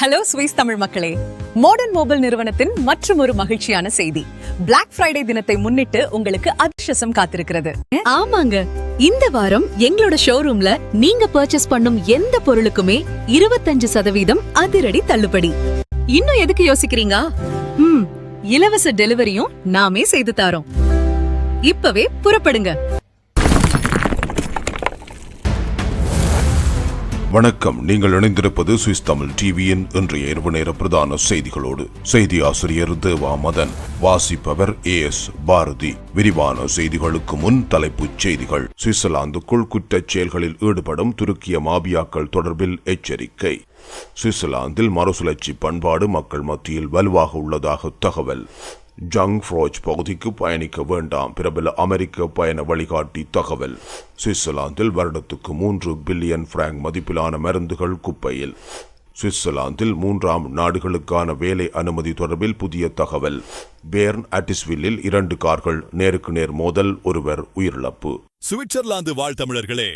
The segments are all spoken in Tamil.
ஹலோ ஸ்வீஸ் தமிழ் மக்களே. மாடர்ன் மொபைல் நிறுவனத்தின் மற்றும் ஒரு மகிழ்ச்சியான செய்தி. பிளாக் ஃப்ரைடே தினத்தை முன்னிட்டு உங்களுக்கு அதிர்ஷ்டம் காத்திருக்கிறது. ஆமாங்க. இந்த வாரம் எங்களோட ஷோரூம்ல நீங்க பர்ச்சேஸ் பண்ணும் எந்த பொருளுக்குமே இருபத்தஞ்சு சதவீதம் அதிரடி தள்ளுபடி. இன்னும் எதுக்கு யோசிக்கிறீங்க? இலவச டெலிவரியும் நாமே செய்து தாரோம். இப்பவே புறப்படுங்க. வணக்கம். நீங்கள் இணைந்திருப்பது சுவிஸ் தமிழ் டிவியின் இன்றைய இரவு நேர பிரதான செய்திகளோடு. செய்தி ஆசிரியர் தேவா மதன் வாசிப்பவர் ஏ எஸ் பாரதி. விரிவான செய்திகளுக்கு முன் தலைப்புச் செய்திகள். சுவிட்சர்லாந்துக்குள் குற்றச் செயல்களில் ஈடுபடும் துருக்கிய மாபியாக்கள் தொடர்பில் எச்சரிக்கை. சுவிட்சர்லாந்தில் மறுசுழற்சி பண்பாடு மக்கள் மத்தியில் வலுவாக உள்ளதாக தகவல். ஜங் ஃப்ரோச் பகுதிக்கு பயணிக்க வேண்டாம். பிரபல அமெரிக்க பயண வழிகாட்டி தகவல். சுவிட்சர்லாந்தில் வருடத்துக்கு மூன்று பில்லியன் பிராங்க் மதிப்பிலான மருந்துகள் குப்பையில். சுவிட்சர்லாந்தில் மூன்றாம் நாடுகளுக்கான வேலை அனுமதி தொடர்பில் புதிய தகவல். பேர்ன் அட்டிஸ்வில்லில் இரண்டு கார்கள் நேருக்கு நேர் மோதல் ஒருவர் உயிரிழப்பு. சுவிட்சர்லாந்து வாழ் தமிழர்களே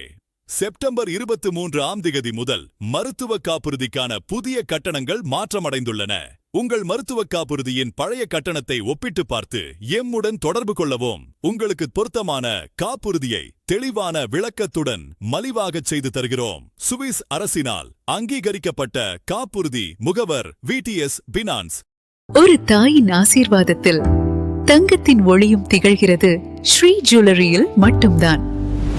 செப்டம்பர் இருபத்தி மூன்று ஆம் திகதி முதல் மருத்துவ காப்புறுதிக்கான புதிய கட்டணங்கள் மாற்றமடைந்துள்ளன. உங்கள் மருத்துவ காப்புறுதியின் பழைய கட்டணத்தை ஒப்பிட்டு பார்த்து எம்முடன் தொடர்பு கொள்ளவும். உங்களுக்கு பொருத்தமான காப்புறுதியை தெளிவான விளக்கத்துடன் மலிவாகச் செய்து தருகிறோம். சுவிஸ் அரசினால் அங்கீகரிக்கப்பட்ட காப்புறுதி முகவர் விடிஎஸ் பினான்ஸ். ஒரு தாயின் ஆசீர்வாதத்தில் தங்கத்தின் ஒளியும் திகழ்கிறது ஸ்ரீ ஜுவல்லரியில் மட்டும்தான்.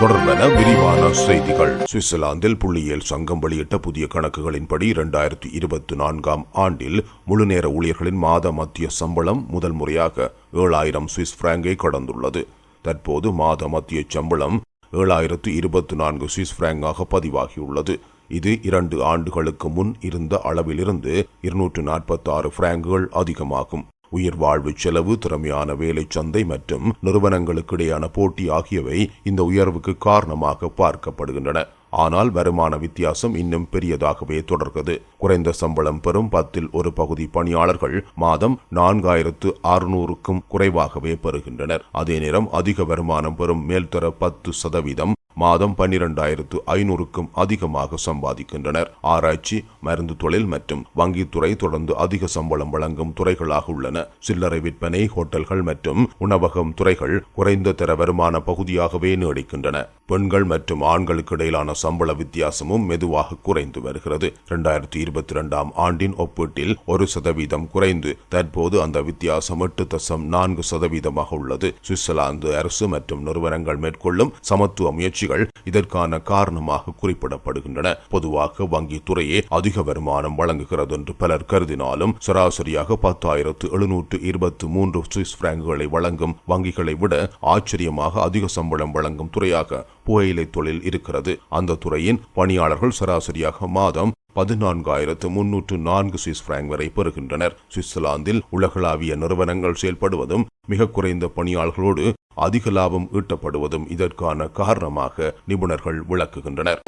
தொடர்பென விரிவான செய்திகள். சுவிட்சர்லாந்தில் புள்ளியியல் சங்கம் வெளியிட்ட புதிய கணக்குகளின்படி இரண்டாயிரத்தி இருபத்தி நான்காம் ஆண்டில் முழுநேர ஊழியர்களின் மாத மத்திய சம்பளம் முதல் முறையாக ஏழாயிரம் சுவிஸ் பிராங்கை கடந்துள்ளது. தற்போது மாத மத்திய சம்பளம் ஏழாயிரத்து இருபத்தி நான்கு சுவிஸ் பிராங்காக பதிவாகியுள்ளது. இது இரண்டு ஆண்டுகளுக்கு முன் இருந்த அளவிலிருந்து இருநூற்று நாற்பத்தாறு பிராங்குகள் அதிகமாகும். உயிர் வாழ்வு செலவு திறமையான வேலை சந்தை மற்றும் நிறுவனங்களுக்கிடையான போட்டி ஆகியவை இந்த உயர்வுக்கு காரணமாக பார்க்கப்படுகின்றன. ஆனால் வருமான வித்தியாசம் இன்னும் பெரியதாகவே தொடர்கிறது. குறைந்த சம்பளம் பெறும் பத்தில் ஒரு பகுதி பணியாளர்கள் மாதம் நான்காயிரத்து அறுநூறுக்கும் குறைவாகவே பெறுகின்றனர். அதே நேரம் அதிக வருமானம் பெறும் மேல்தர பத்து சதவீதம் மாதம் பன்னிரண்டாயிரத்து ஐநூறுக்கும் அதிகமாக சம்பாதிக்கின்றனர். ஆராய்ச்சி மருந்து தொழில் மற்றும் வங்கித்துறை தொடர்ந்து அதிக சம்பளம் வழங்கும் துறைகளாக உள்ளன. சில்லறை விற்பனை ஹோட்டல்கள் மற்றும் உணவகம் துறைகள் குறைந்த தர வருமான பகுதியாகவே நீடிக்கின்றன. பெண்கள் மற்றும் ஆண்களுக்கு இடையிலான சம்பள வித்தியாசமும் மெதுவாக குறைந்து வருகிறது. இரண்டாயிரத்தி இருபத்தி இரண்டாம் ஆண்டின் ஒப்பீட்டில் ஒரு சதவீதம் குறைந்து தற்போது அந்த வித்தியாசம் எட்டு தசம் நான்கு சதவீதமாக உள்ளது. சுவிட்சர்லாந்து அரசு மற்றும் நிறுவனங்கள் மேற்கொள்ளும் சமத்துவ முயற்சி முயற்சிகள் இதற்கான காரணமாக குறிப்பிடப்படுகின்றன. பொதுவாக வங்கி துறையே அதிக வருமானம் வழங்குகிறது என்று பலர் கருதினாலும் சராசரியாக பத்தாயிரத்து எழுநூற்று இருபத்தி மூன்று சுவிஸ் பிராங்குகளை வழங்கும் வங்கிகளை விட ஆச்சரியமாக அதிக சம்பளம் வழங்கும் துறையாக புகையிலை தொழில் இருக்கிறது. அந்த துறையின் பணியாளர்கள் சராசரியாக மாதம் பதினான்காயிரத்து முன்னூற்று நான்கு சுவிஸ் பிராங்க் வரை பெறுகின்றனர். சுவிட்சர்லாந்தில் உலகளாவிய நிறுவனங்கள் செயல்படுவதும் மிக குறைந்த பணியாளர்களோடு அதிக லாபம் ஈட்டப்படுவதும் இதற்கான காரணமாக நிபுணர்கள் விளக்குகின்றனர்.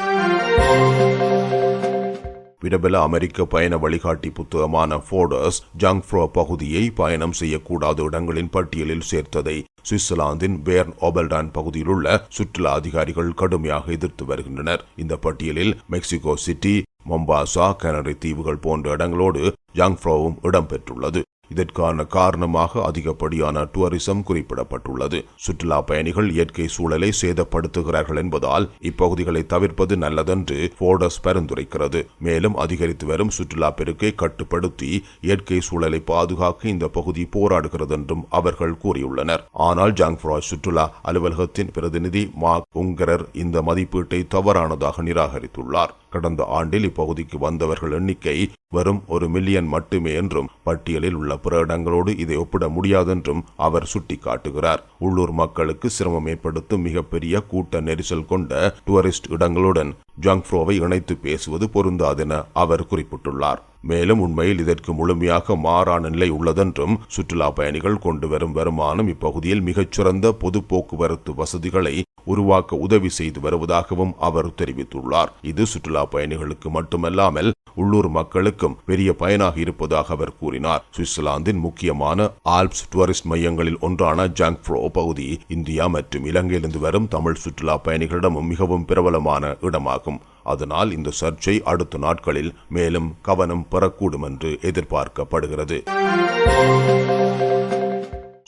பிரபல அமெரிக்க பயண வழிகாட்டி புத்தகமான ஃபோர்டர்ஸ் ஜங்ஃப்ரோ பகுதியை பயணம் செய்யக்கூடாத இடங்களின் பட்டியலில் சேர்த்ததை சுவிட்சர்லாந்தின் பேர்ன் ஓபல்டான் பகுதியில் உள்ள சுற்றுலா அதிகாரிகள் கடுமையாக எதிர்த்து வருகின்றனர். இந்த பட்டியலில் மெக்சிகோ சிட்டி மொம்பாசா கனரி தீவுகள் போன்ற இடங்களோடு ஜாங்ஃப்ரோவும் இடம்பெற்றுள்ளது. இதற்கான காரணமாக அதிகப்படியான டூரிசம் குறிப்பிடப்பட்டுள்ளது. சுற்றுலா பயணிகள் இயற்கை சூழலை சேதப்படுத்துகிறார்கள் என்பதால் இப்பகுதிகளை தவிர்ப்பது நல்லதென்று போர்டஸ் பரிந்துரைக்கிறது. மேலும் அதிகரித்து வரும் சுற்றுலா பெருக்கை கட்டுப்படுத்தி இயற்கை சூழலை பாதுகாக்க இந்த பகுதி போராடுகிறது என்றும் அவர்கள் கூறியுள்ளனர். ஆனால் ஜாங்ஃப்ராய் சுற்றுலா அலுவலகத்தின் பிரதிநிதி மார்க் உங்கரர் இந்த மதிப்பீட்டை தவறானதாக நிராகரித்துள்ளார். கடந்த ஆண்டில் இப்பகுதிக்கு வந்தவர்கள் எண்ணிக்கை வெறும் ஒரு மில்லியன் மட்டுமே என்றும் பட்டியலில் உள்ள பிற இடங்களோடு இதை ஒப்பிட முடியாதென்றும் அவர் சுட்டிக்காட்டுகிறார். உள்ளூர் மக்களுக்கு சிரமம் ஏற்படுத்தும் மிகப்பெரிய கூட்ட நெரிசல் கொண்ட டூரிஸ்ட் இடங்களுடன் ஜங்ஃப்ரோவை இணைத்து பேசுவது பொருந்தாதென அவர் குறிப்பிட்டுள்ளார். மேலும் உண்மையில் இதற்கு முழுமையாக மாறான நிலை உள்ளதென்றும் சுற்றுலா பயணிகள் கொண்டு வரும் வருமானம் இப்பகுதியில் மிகச்சிறந்த பொது போக்குவரத்து வசதிகளை உருவாக்க உதவி செய்து வருவதாகவும் அவர் தெரிவித்துள்ளார். இது சுற்றுலா பயணிகளுக்கு மட்டுமல்லாமல் உள்ளூர் மக்களுக்கும் பெரிய பயனாக இருப்பதாக அவர் கூறினார். சுவிட்சர்லாந்தின் முக்கியமான ஆல்ப்ஸ் டூரிஸ்ட் மையங்களில் ஒன்றான ஜாங்க்ஃப்ரோ பகுதி இந்தியா மற்றும் இலங்கையிலிருந்து வரும் தமிழ் சுற்றுலா பயணிகளிடமும் மிகவும் பிரபலமான இடமாகும். அதனால் இந்த சர்ச்சை அடுத்த நாட்களில் மேலும் கவனம் பெறக்கூடும் என்று எதிர்பார்க்கப்படுகிறது.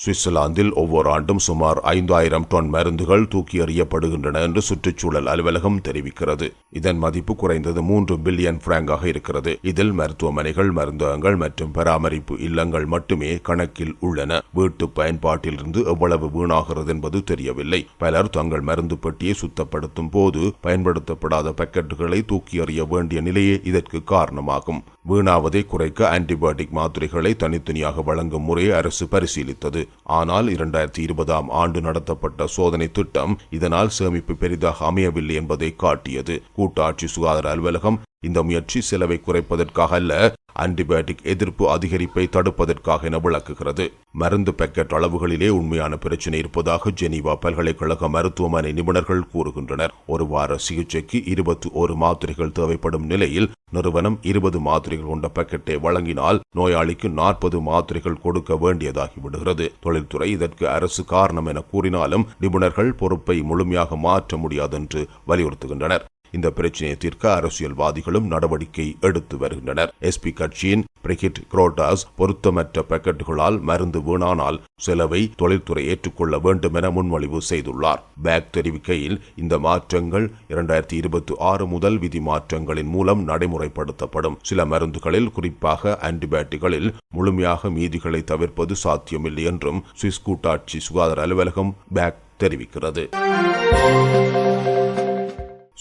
சுவிட்சர்லாந்தில் ஒவ்வொரு ஆண்டும் சுமார் ஐந்தாயிரம் டன் மருந்துகள் தூக்கி எறியப்படுகின்றன என்று சுற்றுச்சூழல் அலுவலகம் தெரிவிக்கிறது. இதன் மதிப்பு குறைந்தது மூன்று பில்லியன் பிராங்காக இருக்கிறது. இதில் மருத்துவமனைகள் மருந்தகங்கள் மற்றும் பராமரிப்பு இல்லங்கள் மட்டுமே கணக்கில் உள்ளன. வீட்டு பயன்பாட்டிலிருந்து எவ்வளவு வீணாகிறது என்பது தெரியவில்லை. பலர் தங்கள் மருந்து பெட்டியை சுத்தப்படுத்தும் போது பயன்படுத்தப்படாத பாக்கெட்டுகளை தூக்கி எறிய வேண்டிய நிலையே இதற்கு காரணமாகும். வீணாவதை குறைக்க ஆன்டிபயோட்டிக் மாத்திரைகளை தனித்தனியாக வழங்கும் முறையை அரசு பரிசீலித்தது. ஆனால் இரண்டாயிரத்தி இருபதாம் ஆண்டு நடத்தப்பட்ட சோதனை திட்டம் இதனால் சேமிப்பு பெரிதாக அமையவில்லை என்பதை காட்டியது. கூட்டாட்சி சுகாதார அலுவலகம் இந்த முயற்சி செலவை குறைப்பதற்காக அல்ல ஆன்டிபயோட்டிக் எதிர்ப்பு அதிகரிப்பை தடுப்பதற்காக என விளக்குகிறது. மருந்து பேக்கெட் அளவுகளிலே உண்மையான பிரச்சினை இருப்பதாக ஜெனீவா பல்கலைக்கழக மருத்துவமனை நிபுணர்கள் கூறுகின்றனர். ஒரு வார சிகிச்சைக்கு இருபத்தி ஒரு மாத்திரைகள் தேவைப்படும் நிலையில் நிறுவனம் இருபது மாத்திரைகள் கொண்ட பாக்கெட்டை வழங்கினால் நோயாளிக்கு நாற்பது மாத்திரைகள் கொடுக்க வேண்டியதாகிவிடுகிறது தொழில்துறை இதற்கு அரசு காரணம் என கூறினாலும் நிபுணர்கள் பொறுப்பை முழுமையாக மாற்ற முடியாதென்று வலியுறுத்துகின்றனர். இந்த பிரச்சினையை தீர்க்க அரசியல்வாதிகளும் நடவடிக்கை எடுத்து வருகின்றனர். எஸ்பி கட்சியின் பிரிகிட் குரோட்டாஸ் பொருத்தமற்ற பேக்கெட்டுகளால் மருந்து வீணானால் செலவை தொழில்துறை ஏற்றுக்கொள்ள வேண்டும் என முன்மொழிவு செய்துள்ளார். பேக் தெரிவிக்கையில் இந்த மாற்றங்கள் இரண்டாயிரத்தி இருபத்தி ஆறு முதல் விதி மாற்றங்களின் மூலம் நடைமுறைப்படுத்தப்படும். சில மருந்துகளில் குறிப்பாக ஆன்டிபயோட்டிகளில் முழுமையாக மீதிகளை தவிர்ப்பது சாத்தியமில்லை என்றும் சுவிஸ் கூட்டாட்சி சுகாதார அலுவலகம் பேக் தெரிவிக்கிறது.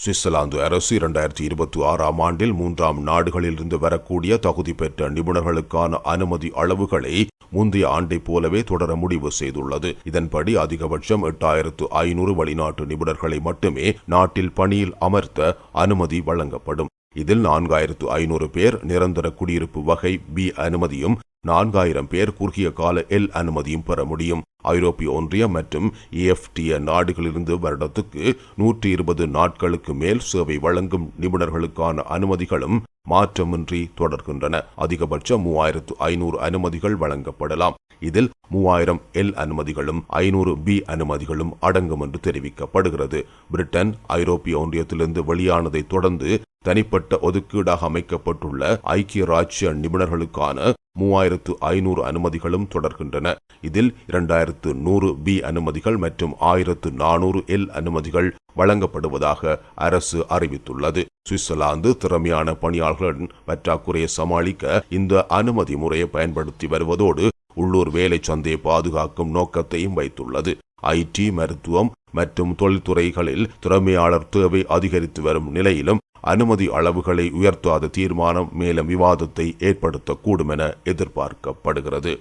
சுவிட்சர்லாந்து அரசு இரண்டாயிரத்தி இருபத்தி ஆறாம் ஆண்டில் மூன்றாம் நாடுகளிலிருந்து வரக்கூடிய தகுதி பெற்ற நிபுணர்களுக்கான அனுமதி அளவுகளை முந்தைய ஆண்டைப் போலவே தொடர முடிவு செய்துள்ளது. இதன்படி அதிகபட்சம் எட்டாயிரத்து ஐநூறு வெளிநாட்டு நிபுணர்களை மட்டுமே நாட்டில் பணியில் அமர்த்த அனுமதி வழங்கப்படும். இதில் நான்காயிரத்து ஐநூறு பேர் நிரந்தர குடியிருப்பு வகை பி அனுமதியும் நான்காயிரம் பேர் குறுகிய கால எல் அனுமதியும் பெற முடியும். ஐரோப்பிய ஒன்றியம் மற்றும் ஏஎஃப்டிய நாடுகளிலிருந்து வருடத்துக்கு நூற்றி இருபது நாட்களுக்கு மேல் சேவை வழங்கும் நிபுணர்களுக்கான அனுமதிகளும் மாற்றமின்றி தொடர்கின்றன. அதிகபட்சம் மூவாயிரத்து ஐநூறு அனுமதிகள் வழங்கப்படலாம். இதில் மூவாயிரம் எல் அனுமதிகளும் ஐநூறு பி அனுமதிகளும் அடங்கும் என்று தெரிவிக்கப்படுகிறது. பிரிட்டன் ஐரோப்பிய ஒன்றியத்திலிருந்து வெளியானதை தொடர்ந்து தனிப்பட்ட ஒதுக்கீடாக அமைக்கப்பட்டுள்ள ஐக்கிய ராஜ்ய நிபுணர்களுக்கான மூவாயிரத்து ஐநூறு அனுமதிகளும் தொடர்கின்றன. இதில் இரண்டாயிரத்து நூறு பி அனுமதிகள் மற்றும் ஆயிரத்து நானூறு எல் அனுமதிகள் வழங்கப்படுவதாக அரசு அறிவித்துள்ளது. சுவிட்சர்லாந்து திறமையான பணியாளர்களின் பற்றாக்குறையை சமாளிக்க இந்த அனுமதி முறையை பயன்படுத்தி வருவதோடு உள்ளூர் வேலை சந்தையை பாதுகாக்கும் நோக்கத்தையும் வைத்துள்ளது. ஐடி மருத்துவம் மற்றும் தொழில்துறைகளில் திறமையாளர் தேவை அதிகரித்து வரும் நிலையிலும் அனுமதி அளவுகளை உயர்த்தாத தீர்மானம் மேலும் விவாதத்தை ஏற்படுத்தக்கூடும் என எதிர்பார்க்கப்படுகிறது.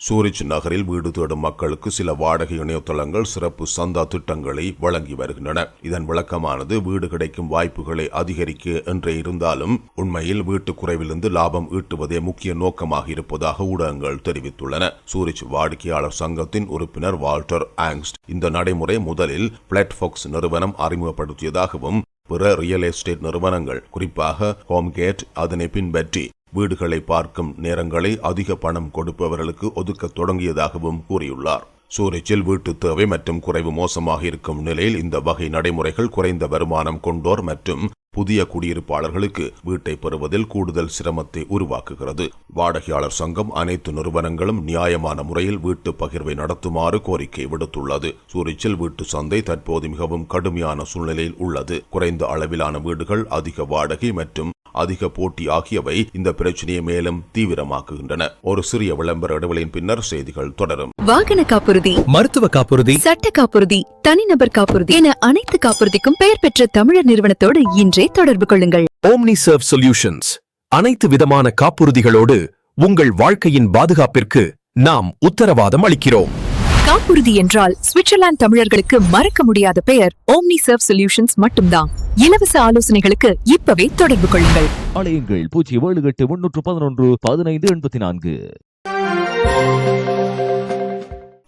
சூரிச் நகரில் வீடு தேடும் மக்களுக்கு சில வாடகை இணையதளங்கள் சிறப்பு சந்தா திட்டங்களை வழங்கி வருகின்றன. இதன் விளக்கமானது வீடு கிடைக்கும் வாய்ப்புகளை அதிகரிக்க என்றே இருந்தாலும் உண்மையில் வீட்டு குறைவிலிருந்து லாபம் ஈட்டுவதே முக்கிய நோக்கமாக இருப்பதாக ஊடகங்கள் தெரிவித்துள்ளன. சூரிச் வாடிக்கையாளர் சங்கத்தின் உறுப்பினர் வால்டர் ஆங்ஸ்ட் இந்த நடைமுறை முதலில் பிளாட்ஃபாக்ஸ் நிறுவனம் அறிமுகப்படுத்தியதாகவும் பிற ரியல் எஸ்டேட் நிறுவனங்கள் குறிப்பாக ஹோம்கேட் அதனை பின்பற்றி வீடுகளை பார்க்கும் நேரங்களை அதிக பணம் கொடுப்பவர்களுக்கு ஒதுக்கத் தொடங்கியதாகவும் கூறியுள்ளார். சூரிச்சில் வீட்டு தேவை மற்றும் குறைவு மோசமாக இருக்கும் நிலையில் இந்த வகை நடைமுறைகள் குறைந்த வருமானம் கொண்டோர் மற்றும் புதிய குடியிருப்பாளர்களுக்கு வீட்டை பெறுவதில் கூடுதல் சிரமத்தை உருவாக்குகிறது. வாடகையாளர் சங்கம் அனைத்து நிறுவனங்களும் நியாயமான முறையில் வீட்டு பகிர்வை நடத்துமாறு கோரிக்கை விடுத்துள்ளது. சூரிச்சில் வீட்டு சந்தை தற்போது மிகவும் கடுமையான சூழ்நிலையில் உள்ளது. குறைந்த அளவிலான வீடுகள் அதிக வாடகை மற்றும் அதிக போட்டி ஆகியவை இந்த பிரச்சனையை மேலும் தீவிரமாக்குகின்றன. ஒரு சிறிய விளம்பர இடைவெளியின் பின்னர் செய்திகள் தொடரும். வாகன காப்புறுதி மருத்துவ காப்புறுதி சட்ட காப்புறுதி தனிநபர் காப்புறுதி என அனைத்து காப்புறுதிக்கும் பெயர் பெற்ற தமிழர் நிறுவனத்தோடு இன்றே தொடர்பு கொள்ளுங்கள். ஓம்னி சர்வ் சொல்யூஷன்ஸ் அனைத்து விதமான காப்புறுதிகளோடு உங்கள் வாழ்க்கையின் பாதுகாப்பிற்கு நாம் உத்தரவாதம் அளிக்கிறோம். காப்புறுதி என்றால் சுவிட்சர்லாந்து தமிழர்களுக்கு மறக்க முடியாத பெயர். ஓம்னி சர்வ் சொல்யூஷன்ஸ் மட்டும்தான். இலவச ஆலோசனைகளுக்கு இப்பவே தொடர்பு கொள்ளுங்கள். அலையுங்கள். பூஜ்ஜியம் ஏழு எட்டு முன்னூற்று பதினொன்று பதினைந்து எண்பத்தி நான்கு.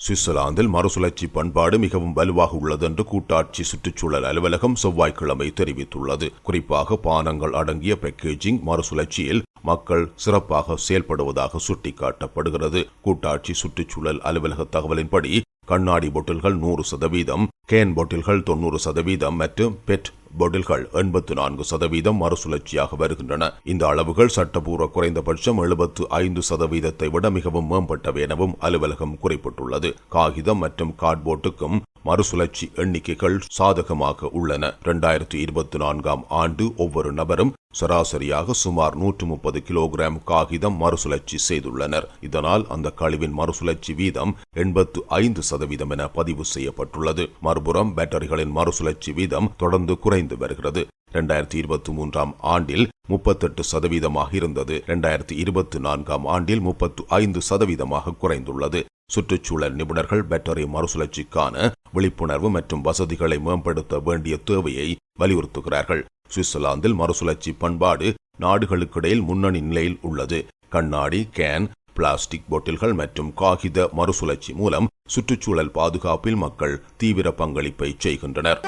சுவிட்சர்லாந்தில் மறுசுழற்சி பண்பாடு மிகவும் வலுவாக உள்ளது என்று கூட்டாட்சி சுற்றுச்சூழல் அலுவலகம் செவ்வாய்க்கிழமை தெரிவித்துள்ளது. குறிப்பாக பானங்கள் அடங்கிய பேக்கேஜிங் மறுசுழற்சியில் மக்கள் சிறப்பாக செயல்படுவதாக சுட்டிக்காட்டப்படுகிறது. கூட்டாட்சி சுற்றுச்சூழல் அலுவலக தகவலின்படி கண்ணாடி பொட்டில்கள் நூறு சதவீதம் கேன் பொட்டில்கள் தொண்ணூறு சதவீதம் மற்றும் பெட் பொட்டில்கள் எண்பத்து நான்கு சதவீதம் மறுசுழற்சியாக வருகின்றன. இந்த அளவுகள் சட்டப்பூர்வ குறைந்தபட்சம் எழுபத்து ஐந்து சதவீதத்தை விட மிகவும் மேம்பட்டவை எனவும் அலுவலகம் குறிப்பிட்டுள்ளது. காகிதம் மற்றும் கார்ட்போர்டுக்கும் மறுசுழற்சி எண்ணிக்கைகள் சாதகமாக உள்ளன. இரண்டாயிரத்தி இருபத்தி நான்காம் ஆண்டு ஒவ்வொரு நபரும் சராசரியாக சுமார் நூற்று முப்பது கிலோகிராம் காகிதம் மறுசுழற்சி செய்துள்ளனர். இதனால் அந்த கழிவின் மறுசுழற்சி வீதம் எண்பத்து ஐந்து சதவீதம் என பதிவு செய்யப்பட்டுள்ளது. மறுபுறம் பேட்டரிகளின் மறுசுழற்சி வீதம் தொடர்ந்து குறைந்து வருகிறது. இரண்டாயிரத்தி இருபத்தி மூன்றாம் ஆண்டில் முப்பத்தெட்டு சதவீதமாக இருந்தது. இரண்டாயிரத்தி இருபத்தி நான்காம் ஆண்டில் முப்பத்து ஐந்து சதவீதமாக குறைந்துள்ளது. சுற்றுச்சூழல் நிபுணர்கள் பேட்டரி மறுசுழற்சிக்கான விழிப்புணர்வு மற்றும் வசதிகளை மேம்படுத்த வேண்டிய தேவையை வலியுறுத்துகிறார்கள். சுவிட்சர்லாந்தில் மறுசுழற்சி பண்பாடு நாடுகளுக்கிடையில் முன்னணி நிலையில் உள்ளது. கண்ணாடி கேன் பிளாஸ்டிக் பொட்டில்கள் மற்றும் காகித மறுசுழற்சி மூலம் சுற்றுச்சூழல் பாதுகாப்பில் மக்கள் தீவிர பங்களிப்பை செய்கின்றனர்.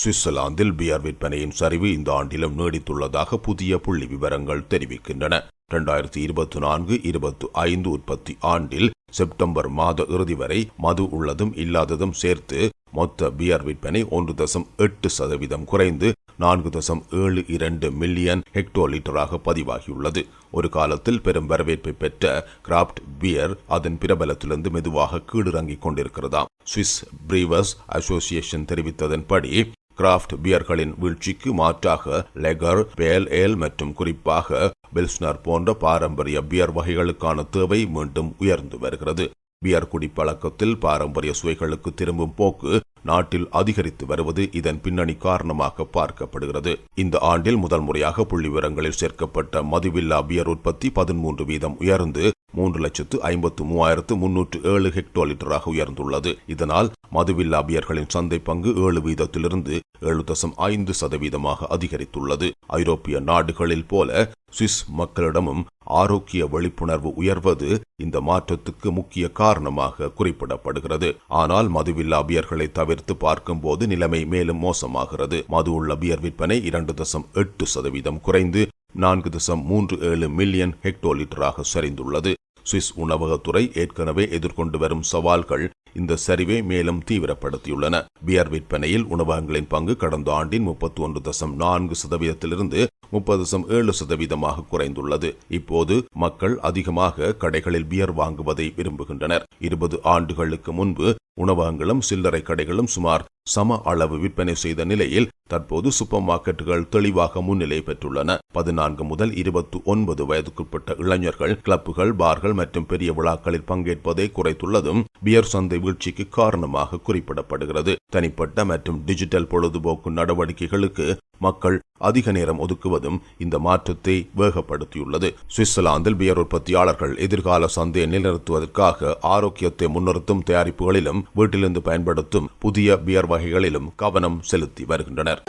சுவிட்சர்லாந்தில் பியர் விற்பனையின் சரிவு இந்த ஆண்டிலும் நீடித்துள்ளதாக புதிய புள்ளி விவரங்கள் தெரிவிக்கின்றன. இரண்டாயிரத்தி இருபத்தி நான்கு இருபத்தி ஐந்து உற்பத்தி ஆண்டில் செப்டம்பர் மாத இறுதி வரை மது உள்ளதும் இல்லாததும் சேர்த்து மொத்த பியர் விற்பனை ஒன்று தசம் எட்டு சதவீதம் குறைந்து நான்கு தசம் ஏழு இரண்டு மில்லியன் ஹெக்டோ லிட்டராக பதிவாகியுள்ளது. ஒரு காலத்தில் பெரும் வரவேற்பை பெற்ற கிராப்ட் பியர் அதன் பிரபலத்திலிருந்து மெதுவாக கீழிறங்கிக் கொண்டிருக்கிறதாம். சுவிஸ் பிரீவர்ஸ் அசோசியேஷன் தெரிவித்ததன்படி கிராஃப்ட் பியர்களின் வீழ்ச்சிக்கு மாற்றாக லெகர் பேல் ஏல் மற்றும் குறிப்பாக பில்ஸ்னர் போன்ற பாரம்பரிய பியர் வகைகளுக்கான தேவை மீண்டும் உயர்ந்து வருகிறது. பியர் குடிப்பழக்கத்தில் பாரம்பரிய சுவைகளுக்கு திரும்பும் போக்கு நாட்டில் அதிகரித்து வருவது இதன் பின்னணி காரணமாக பார்க்கப்படுகிறது. இந்த ஆண்டில் முதல் முறையாக புள்ளி விவரங்களில் சேர்க்கப்பட்ட மதுவில்லா பியர் உற்பத்தி பதிமூன்று வீதம் உயர்ந்து மூன்று லட்சத்து ஐம்பத்து மூவாயிரத்து முன்னூற்று ஏழு ஹெக்டோ லிட்டராக உயர்ந்துள்ளது. இதனால் மதுவில்லா பியர்களின் சந்தை பங்கு ஏழு வீதத்திலிருந்து ஏழு தசம் ஐந்து சதவீதமாக அதிகரித்துள்ளது ஐரோப்பிய நாடுகளில் போல சுவிஸ் மக்களிடமும் ஆரோக்கிய விழிப்புணர்வு உயர்வது இந்த மாற்றத்துக்கு முக்கிய காரணமாக குறிப்பிடப்படுகிறது ஆனால் மதுவில்லா பியர்களை தவிர்த்து பார்க்கும்போது நிலைமை மேலும் மோசமாகிறது மது உள்ள பியர் விற்பனை இரண்டு தசம் எட்டு சதவீதம் குறைந்து நான்கு தசம் மூன்று ஏழு மில்லியன் ஹெக்டோலிட்டராக சரிந்துள்ளது சுவிஸ் உணவகத்துறை ஏற்கனவே எதிர்கொண்டு வரும் சவால்கள் இந்த சரிவை மேலும் தீவிரப்படுத்தியுள்ளன. பியர் விற்பனையில் உணவகங்களின் பங்கு கடந்த ஆண்டின் முப்பத்தி ஒன்று தசம் நான்கு சதவீதத்திலிருந்து முப்பது தசம் ஏழு சதவீதமாக குறைந்துள்ளது. இப்போது மக்கள் அதிகமாக கடைகளில் பியர் வாங்குவதை விரும்புகின்றனர். இருபது ஆண்டுகளுக்கு முன்பு உணவகங்களும் சில்லறை கடைகளும் சுமார் சம அளவு விற்பனை செய்த நிலையில் தற்போது சூப்பர் மார்க்கெட்டுகள் தெளிவாக முன்னிலை பெற்றுள்ளன. பதினான்கு முதல் இருபத்தி ஒன்பது வயதுக்குட்பட்ட இளைஞர்கள் கிளப்புகள் பார்கள் மற்றும் பெரிய விழாக்களில் பங்கேற்பதை குறைத்துள்ளதும் பியர் சந்தை வீழ்ச்சிக்கு காரணமாக குறிப்பிடப்படுகிறது. தனிப்பட்ட மற்றும் டிஜிட்டல் பொழுதுபோக்கு நடவடிக்கைகளுக்கு மக்கள் அதிக நேரம் ஒதுக்குவதும் இந்த மாற்றத்தை வேகப்படுத்தியுள்ளது. சுவிட்சர்லாந்தில் பியர் உற்பத்தியாளர்கள் எதிர்கால சந்தையை நிலைநிறுத்துவதற்காக ஆரோக்கியத்தை முன்னிறுத்தும் தயாரிப்புகளிலும் வீட்டிலிருந்து பயன்படுத்தும் புதிய பியர் வகைகளிலும் கவனம் செலுத்தி வருகின்றனர்.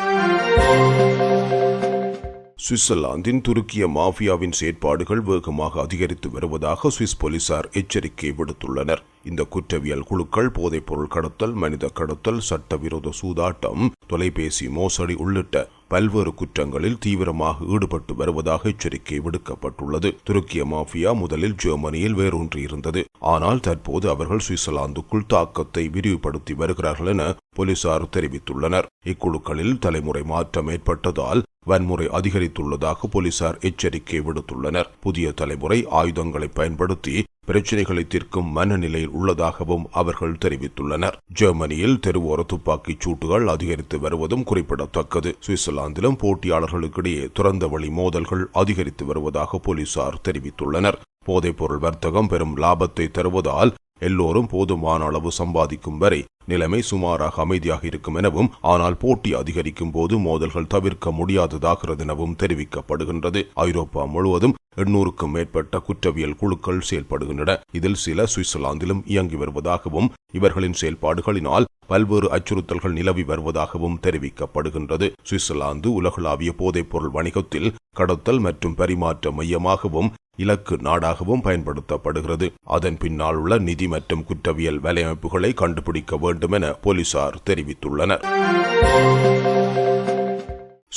சுவிட்சர்லாந்தின் துருக்கிய மாஃபியாவின் செயற்பாடுகள் வேகமாக அதிகரித்து வருவதாக சுவிஸ் போலீசார் எச்சரிக்கை விடுத்துள்ளனர். இந்த குற்றவியல் குழுக்கள் போதைப்பொருள் கடத்தல் மனித கடத்தல் சட்டவிரோத சூதாட்டம் தொலைபேசி மோசடி உள்ளிட்ட பல்வேறு குற்றங்களில் தீவிரமாக ஈடுபட்டு வருவதாக எச்சரிக்கை விடுக்கப்பட்டுள்ளது. துருக்கிய மாஃபியா முதலில் ஜெர்மனியில் வேரூன்றி இருந்தது. ஆனால் தற்போது அவர்கள் சுவிட்சர்லாந்துக்குள் தாக்கத்தை விரிவுபடுத்தி வருகிறார்கள் என போலீசார் தெரிவித்துள்ளனர். இக்குழுக்களில் தலைமுறை மாற்றம் ஏற்பட்டதால் வன்முறை அதிகரித்துள்ளதாக போலீசார் எச்சரிக்கை விடுத்துள்ளனர். புதிய தலைமுறை ஆயுதங்களை பயன்படுத்தி பிரச்சினைகளை தீர்க்கும் மனநிலையில் உள்ளதாகவும் அவர்கள் தெரிவித்துள்ளனர். ஜெர்மனியில் தெருவோர துப்பாக்கிச் சூட்டுகள் அதிகரித்து வருவதும் குறிப்பிடத்தக்கது. சுவிட்சர்லாந்திலும் போட்டியாளர்களுக்கிடையே துறந்த வழி மோதல்கள் அதிகரித்து வருவதாக போலீசார் தெரிவித்துள்ளனர். போதைப்பொருள் வர்த்தகம் பெரும் லாபத்தை தருவதால் எல்லோரும் போதுமான அளவு சம்பாதிக்கும் வரை நிலைமை சுமாராக அமைதியாக இருக்கும் எனவும் ஆனால் போட்டி அதிகரிக்கும் போது மோதல்கள் தவிர்க்க முடியாததாகிறது எனவும் தெரிவிக்கப்படுகின்றது. ஐரோப்பா முழுவதும் எண்ணூறுக்கும் மேற்பட்ட குற்றவியல் குழுக்கள் செயல்படுகின்றன. இதில் சில சுவிட்சர்லாந்திலும் இயங்கி வருவதாகவும் இவர்களின் செயல்பாடுகளினால் பல்வேறு அச்சுறுத்தல்கள் நிலவி வருவதாகவும் தெரிவிக்கப்படுகின்றது. சுவிட்சர்லாந்து உலகளாவிய போதைப்பொருள் வணிகத்தில் கடத்தல் மற்றும் பரிமாற்ற மையமாகவும் இலக்கு நாடாகவும் பயன்படுத்தப்படுகிறது. அதன் பின்னால் உள்ள நிதி மற்றும் குற்றவியல் வலையமைப்புகளை கண்டுபிடிக்க வேண்டும் என போலீசார் தெரிவித்துள்ளனர்.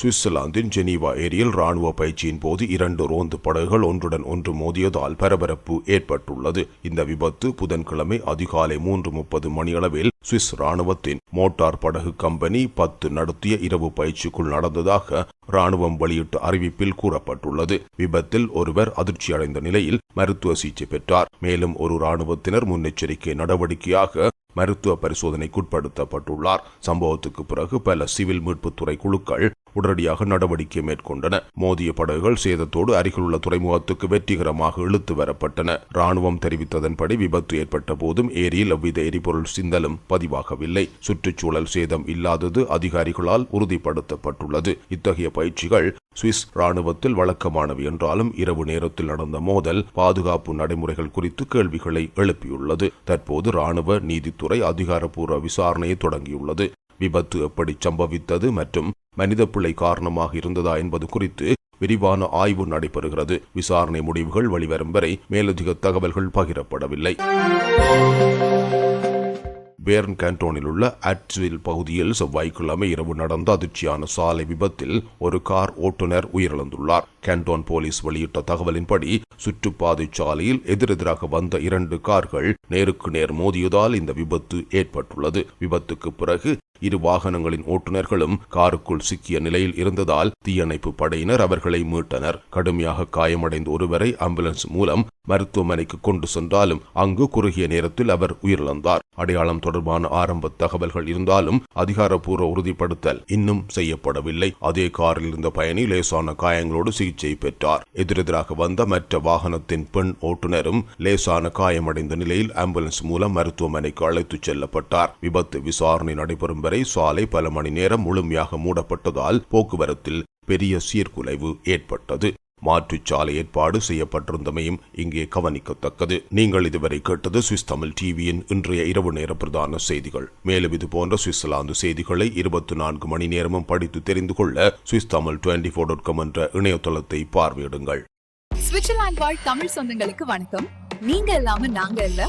சுவிட்சர்லாந்தின் ஜெனீவா ஏரியில் ராணுவ பயிற்சியின் போது இரண்டு ரோந்து படகுகள் ஒன்றுடன் ஒன்று மோதியதால் பரபரப்பு ஏற்பட்டுள்ளது. இந்த விபத்து புதன்கிழமை அதிகாலை மூன்று முப்பது மணியளவில் சுவிஸ் ராணுவத்தின் மோட்டார் படகு கம்பெனி பத்து நடத்திய இரவு பயிற்சிக்குள் நடந்ததாக ராணுவம் வெளியிட்ட அறிவிப்பில் கூறப்பட்டுள்ளது. விபத்தில் ஒருவர் அதிர்ச்சியடைந்த நிலையில் மருத்துவ சிகிச்சை பெற்றார். மேலும் ஒரு ராணுவத்தினர் முன்னெச்சரிக்கை நடவடிக்கையாக மருத்துவ பரிசோதனைக்குட்படுத்தப்பட்டுள்ளார். சம்பவத்துக்கு பிறகு பல சிவில் மீட்புத்துறை குழுக்கள் உடனடியாக நடவடிக்கை மேற்கொண்டன. மோதிய படகுகள் சேதத்தோடு அருகிலுள்ள துறைமுகத்துக்கு வெற்றிகரமாக இழுத்து வரப்பட்டன. ராணுவம் தெரிவித்ததன்படி விபத்து ஏற்பட்ட போதும் ஏரியில் அவ்வித எரிபொருள் சிந்தலும் பதிவாகவில்லை. சுற்றுச்சூழல் சேதம் இல்லாதது அதிகாரிகளால் உறுதிப்படுத்தப்பட்டுள்ளது. இத்தகைய பயிற்சிகள் சுவிஸ் ராணுவத்தில் வழக்கமானவை என்றாலும் இரவு நேரத்தில் நடந்த மோதல் பாதுகாப்பு நடைமுறைகள் குறித்து கேள்விகளை எழுப்பியுள்ளது. தற்போது ராணுவ நீதித்துறை அதிகாரப்பூர்வ விசாரணையை தொடங்கியுள்ளது. விபத்து எப்படி சம்பவித்தது மற்றும் மனித பிழை காரணமாக இருந்ததா என்பது குறித்து விரிவான ஆய்வு நடைபெறுகிறது. விசாரணை முடிவுகள் வெளிவரும் வரை மேலதிக தகவல்கள் பகிரப்படவில்லை. பேர்ன் கேண்டோனில் உள்ள அட்ஸ்வில் பகுதியில் செவ்வாய்க்கிழமை இரவு நடந்த அதிர்ச்சியான சாலை விபத்தில் ஒரு கார் ஓட்டுநர் உயிரிழந்துள்ளார். கேண்டோன் போலீஸ் வெளியிட்ட தகவலின்படி சுற்றுப்பாதை சாலையில் எதிரெதிராக வந்த இரண்டு கார்கள் நேருக்கு நேர் மோதியதால் இந்த விபத்து ஏற்பட்டுள்ளது. விபத்துக்கு பிறகு இரு வாகனங்களின் ஓட்டுநர்களும் காருக்குள் சிக்கிய நிலையில் இருந்ததால் தீயணைப்பு படையினர் அவர்களை மீட்டனர். கடுமையாக காயமடைந்த ஒருவரை ஆம்புலன்ஸ் மூலம் மருத்துவமனைக்கு கொண்டு சென்றாலும் அங்கு குறுகிய நேரத்தில் அவர் உயிரிழந்தார். அடையாளம் தொடர்பான ஆரம்ப தகவல்கள் இருந்தாலும் அதிகாரப்பூர்வ உறுதிப்படுத்தல் இன்னும் செய்யப்படவில்லை. அதே காரில் இருந்த பயணி லேசான காயங்களோடு சிகிச்சை பெற்றார். எதிரெதிராக வந்த மற்ற வாகனத்தின் பெண் ஓட்டுநரும் லேசான காயமடைந்த நிலையில் ஆம்புலன்ஸ் மூலம் மருத்துவமனைக்கு அழைத்துச் செல்லப்பட்டார். விபத்து விசாரணை நடைபெறும் வரை சாலை பல மணி நேரம் முழுமையாக மூடப்பட்டதால் போக்குவரத்தில் பெரிய சீர்குலைவு ஏற்பட்டது. மாற்றுச்சாலை ஏற்பாடு செய்யப்பட்டிருந்தமையும் இங்கே கவனிக்கத்தக்கது. நீங்கள் இதுவரை கேட்டது சுவிஸ் தமிழ் டிவியின் இன்றைய இரவு நேர பிரதான செய்திகள். மேலும் இது போன்ற சுவிட்சர்லாந்து செய்திகளை இருபத்தி நான்கு மணி நேரமும் படித்து தெரிந்து கொள்ள Swiss Tamil twenty four dot com என்ற இணையதளத்தை பார்வையிடுங்கள். சுவிட்சர்லாந்து வாழ் தமிழ் சொந்தங்களுக்கு வணக்கம். நீங்க இல்லாம நாங்க இல்ல.